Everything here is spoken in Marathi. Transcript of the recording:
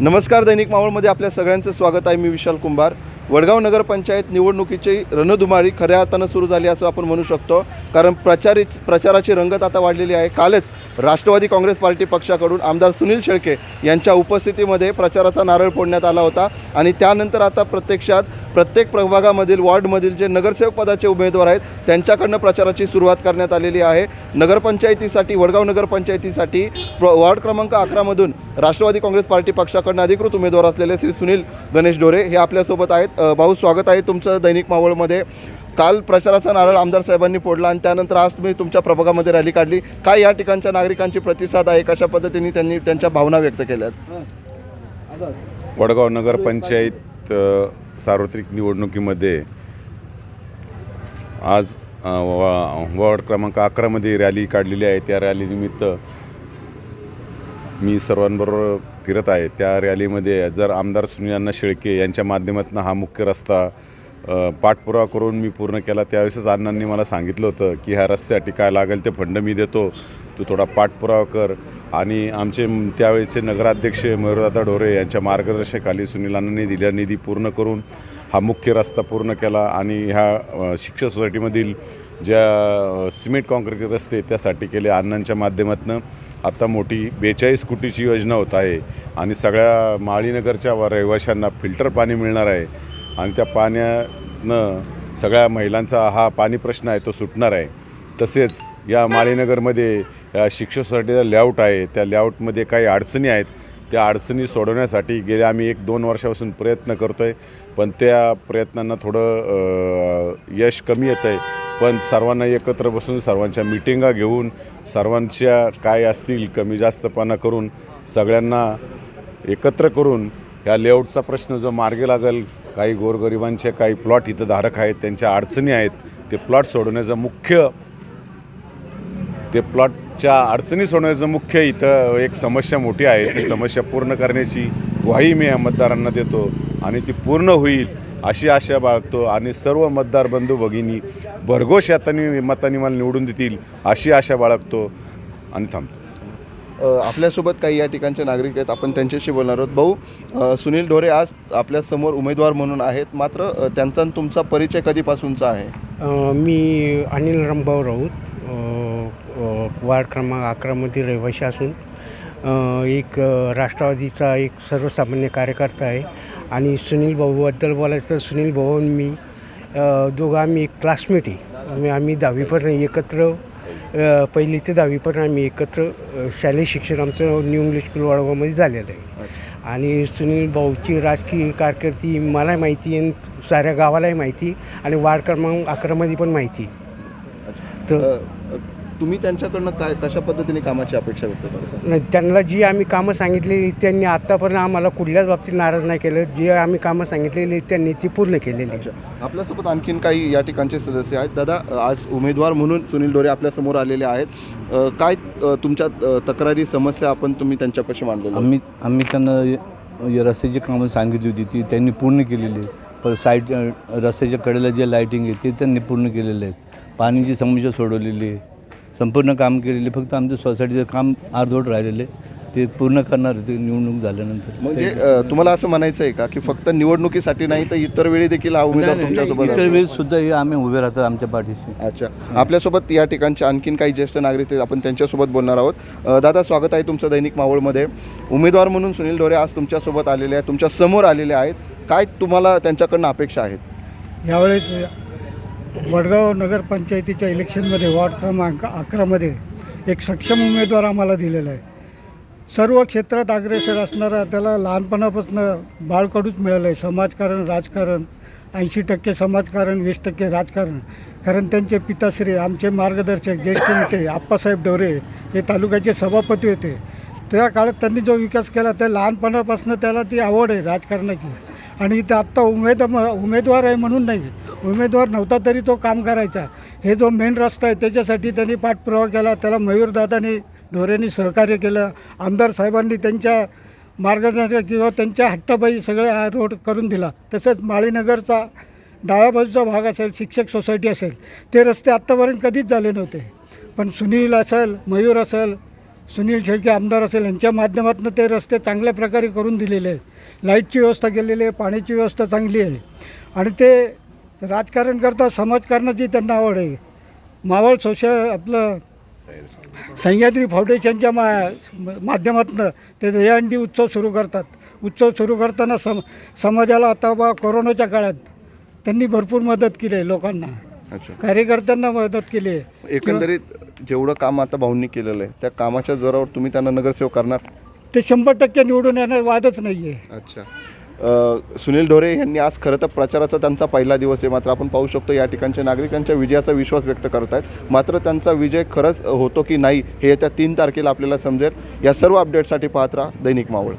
नमस्कार दैनिक मावळमध्ये आपल्या सगळ्यांचं स्वागत आहे. मी विशाल कुंभार. वडगाव नगरपंचायत निवडणुकीची रणधुमाळी खऱ्या अर्थानं सुरू झाली असं आपण म्हणू शकतो. कारण प्रचारित प्रचाराची रंगत आता वाढलेली आहे. कालच राष्ट्रवादी काँग्रेस पार्टी पक्षाकडून आमदार सुनील शेळके यांच्या उपस्थितीमध्ये प्रचाराचा नारळ फोडण्यात आला होता. आणि त्यानंतर आता प्रत्यक्षात प्रत्येक प्रभागामधील वॉर्डमधील जे नगरसेवक पदाचे उमेदवार आहेत त्यांच्याकडनं प्रचाराची सुरुवात करण्यात आलेली आहे. नगरपंचायतीसाठी वडगाव नगरपंचायतीसाठी प्र वॉर्ड क्रमांक अकरामधून राष्ट्रवादी काँग्रेस पार्टी पक्षाकडनं अधिकृत उमेदवार असलेले श्री सुनील गणेश डोरे हे आपल्यासोबत आहेत. भाऊ स्वागत आहे तुमचं दैनिक मावळमध्ये. काल प्रचाराचा नारळ आमदार साहेबांनी फोडला आणि त्यानंतर आज तुम्ही तुमच्या प्रभागामध्ये रॅली काढली. काय या ठिकाणच्या नागरिकांची प्रतिसाद आहे? कशा पद्धतीने त्यांनी त्यांच्या भावना व्यक्त केल्यात? वडगाव नगरपंचायत सार्वत्रिक निवडणुकीमध्ये आज वा- वॉर्ड क्रमांक अकरामध्ये रॅली काढलेली आहे. त्या रॅलीनिमित्त मी सर्वांबरोबर फिरत आहे. त्या रॅलीमध्ये जर आमदार सुनीलांना शेळके यांच्या माध्यमातून हा मुख्य रस्ता पाठपुरावा करून मी पूर्ण केला त्यावेळेसच अण्णांनी मला सांगितलं होतं की ह्या रस्त्यासाठी काय लागेल ते फंड मी देतो तू थोडा पाठपुरावा कर. आणि आमचे त्यावेळेचे नगराध्यक्ष मयूरदादा ढोरे यांच्या मार्गदर्शकाली सुनील अण्णांनी निधी पूर्ण करून हा मुख्य रस्ता पूर्ण केला. आणि ह्या शिक्षक सोसायटीमधील ज्या सिमेंट काँक्रीटचे रस्ते त्यासाठी केले अण्णांच्या माध्यमातून. आत्ता मोठी बेचाळीस कोटीची योजना होत आहे आणि सगळ्या माळीनगरच्या रहिवाशांना फिल्टर पाणी मिळणार आहे आणि त्या पाण्यानं सगळ्या महिलांचा हा पाणी प्रश्न आहे तो सुटणार आहे. तसेच या माळीनगरमध्ये या शिक्षक लेआउट आहे त्या लेआउटमध्ये काही अडचणी आहेत त्या अडचणी सोडवण्यासाठी गेल्या आम्ही एक दोन वर्षापासून प्रयत्न करतो आहे पण त्या प्रयत्नांना थोडं यश कमी येतं आहे पण सर्वांना एकत्र बसून सर्वांच्या मिटिंगा घेऊन सर्वांच्या काय असतील कमी जास्तपणा करून सगळ्यांना एकत्र करून ह्या लेआउटचा प्रश्न जो मार्गी लागेल काही गोरगरिबांचे काही प्लॉट इथं धारक आहेत त्यांच्या अडचणी आहेत ते प्लॉट सोडवण्याचा मुख्य ते प्लॉटच्या अडचणी सोडवण्याचं मुख्य इथं एक समस्या मोठी आहे. ती समस्या पूर्ण करण्याची ग्वाही मी या मतदारांना देतो आणि ती पूर्ण होईल. अशी आशा बाळगतो आणि सर्व मतदार बंधू भगिनी भरघोष यातानी मतांनी मला निवडून देतील अशी आशा बाळगतो आणि थांबतो. आपल्यासोबत काही या ठिकाणचे नागरिक आहेत. आपण त्यांच्याशी बोलणार आहोत. भाऊ सुनील ढोरे आज आपल्यासमोर उमेदवार म्हणून आहेत. मात्र त्यांचा आणि तुमचा परिचय कधीपासूनचा आहे? मी अनिल रामभाऊ राऊत वार्ड क्रमांक अकरामध्ये रहिवाशी असून एक राष्ट्रवादीचा एक सर्वसामान्य कार्यकर्ता आहे आणि सुनील भाऊबद्दल बोलायचं तर सुनील भाऊ मी दोघं आम्ही एक क्लासमेट आहे. आम्ही आम्ही दहावीपर्यंत एकत्र पहिली ते दहावीपर्यंत आम्ही एकत्र शालेय शिक्षण आमचं न्यू इंग्लिश स्कूल वडगावमध्ये झालेलं आहे. आणि सुनील भाऊची राजकीय कारकिर्दी मला माहिती आणि साऱ्या गावालाही माहिती आणि वार्ड क्रमांक अकरामध्ये पण माहिती तर तुम्ही त्यांच्याकडनं काय कशा पद्धतीने कामाची अपेक्षा व्यक्त करता? नाही, त्यांना जी आम्ही कामं सांगितलेली त्यांनी आत्तापर्यंत आम्हाला कुठल्याच बाबतीत नाराज नाही केलं. जी आम्ही कामं सांगितलेली त्यांनी ती पूर्ण केलेली. आपल्यासोबत आणखीन काही या ठिकाणचे सदस्य आहेत. दादा आज उमेदवार म्हणून सुनील डोरे आपल्यासमोर आलेले आहेत. काय तुमच्या तक्रारी समस्या आपण तुम्ही त्यांच्यापाशी मांडलेल्या आहेत? आम्ही आम्ही त्यांना रस्त्याची कामं सांगितली होती ती त्यांनी पूर्ण केलेली आहे पर साईड रस्त्याच्या कडेला जे लाईटिंग आहे ते त्यांनी पूर्ण केलेले आहेत. पाण्याची समस्या सोडवलेली आहे. संपूर्ण काम केलेले फक्त आमच्या सोसायटीचं काम अर्धवट राहिलेलं. ते पूर्ण करणार ते निवडणूक झाल्यानंतर. म्हणजे अ, तुम्हाला असं म्हणायचं आहे का की फक्त निवडणुकीसाठी नाही तर इतर वेळी देखील हा उमेदवार तुमच्यासोबत इतर? वेळेस सुद्धा हे आम्ही उभे राहतो आमच्या पाठीशी. अच्छा. आपल्यासोबत या ठिकाणचे आणखीन काही ज्येष्ठ नागरिक आहेत आपण त्यांच्यासोबत बोलणार आहोत. अ, दादा स्वागत आहे तुमचं दैनिक मावळमध्ये उमेदवार म्हणून सुनील ढोरे आज तुमच्यासोबत आलेले आहेत तुमच्यासमोर आलेले आहेत. काय तुम्हाला त्यांच्याकडनं अपेक्षा आहेत? यावेळेस वडगाव नगरपंचायतीच्या इलेक्शनमध्ये वॉर्ड क्रमांक अकरामध्ये एक सक्षम उमेदवार आम्हाला दिलेला आहे. सर्व क्षेत्रात अग्रेसर असणारा त्याला लहानपणापासून बाळकडूच मिळालं आहे. समाजकारण राजकारण ऐंशी टक्के समाजकारण वीस टक्के राजकारण. कारण त्यांचे पिताश्री आमचे मार्गदर्शक ज्येष्ठ नेते आप्पासाहेब डोरे हे तालुक्याचे सभापती होते. त्या काळात त्यांनी जो विकास केला त्या लहानपणापासून त्याला ती आवड आहे राजकारणाची. आणि ते आत्ता उमेद उमेदवार आहे म्हणून नाही उमेदवार नव्हता तरी तो काम करायचा. हे जो मेन रस्ता आहे त्याच्यासाठी त्यांनी पाठपुरावा केला. त्याला मयूरदादांनी ढोरेंनी सहकार्य केलं. आमदार साहेबांनी त्यांच्या मार्गदर्शन किंवा त्यांच्या हट्टाबाई सगळे हा रोड करून दिला. तसंच माळीनगरचा डाव्या बाजूचा भाग असेल शिक्षक सोसायटी असेल ते रस्ते आत्तापर्यंत कधीच झाले नव्हते. पण सुनील असेल मयूर असेल सुनील शेळके आमदार असेल यांच्या माध्यमातून ते रस्ते चांगल्या प्रकारे करून दिलेले आहे लाईटची व्यवस्था केलेली आहे पाण्याची व्यवस्था चांगली आहे. आणि ते राजकारण करता समाजकारणाची त्यांना आवड आहे. मावळ सोशल आपलं सह्याद्री फाउंडेशनच्या मा माध्यमातून ते दहीहंडी उत्सव सुरू करतात. उत्सव सुरू करताना सम समाजाला आता बा कोरोनाच्या काळात त्यांनी भरपूर मदत केली आहे लोकांना. अच्छा. कार्यकर्त्यांना मदत केली आहे. एकंदरीत जेवढं काम आता भाऊंनी केलेलं आहे त्या कामाच्या जोरावर तुम्ही त्यांना नगरसेवक करणार? ते शंभर टक्के निवडून येणार वादच नाही आहे अच्छा. सुनील ढोरे यांनी आज खरं तर प्रचाराचा त्यांचा पहिला दिवस आहे. मात्र आपण पाहू शकतो या ठिकाणच्या नागरिकांच्या विजयाचा विश्वास व्यक्त करत आहेत. मात्र त्यांचा विजय खरंच होतो की नाही हे येत्या तीन तारखेला आपल्याला समजेल. या सर्व अपडेटसाठी पाहत राहा दैनिक मावळ.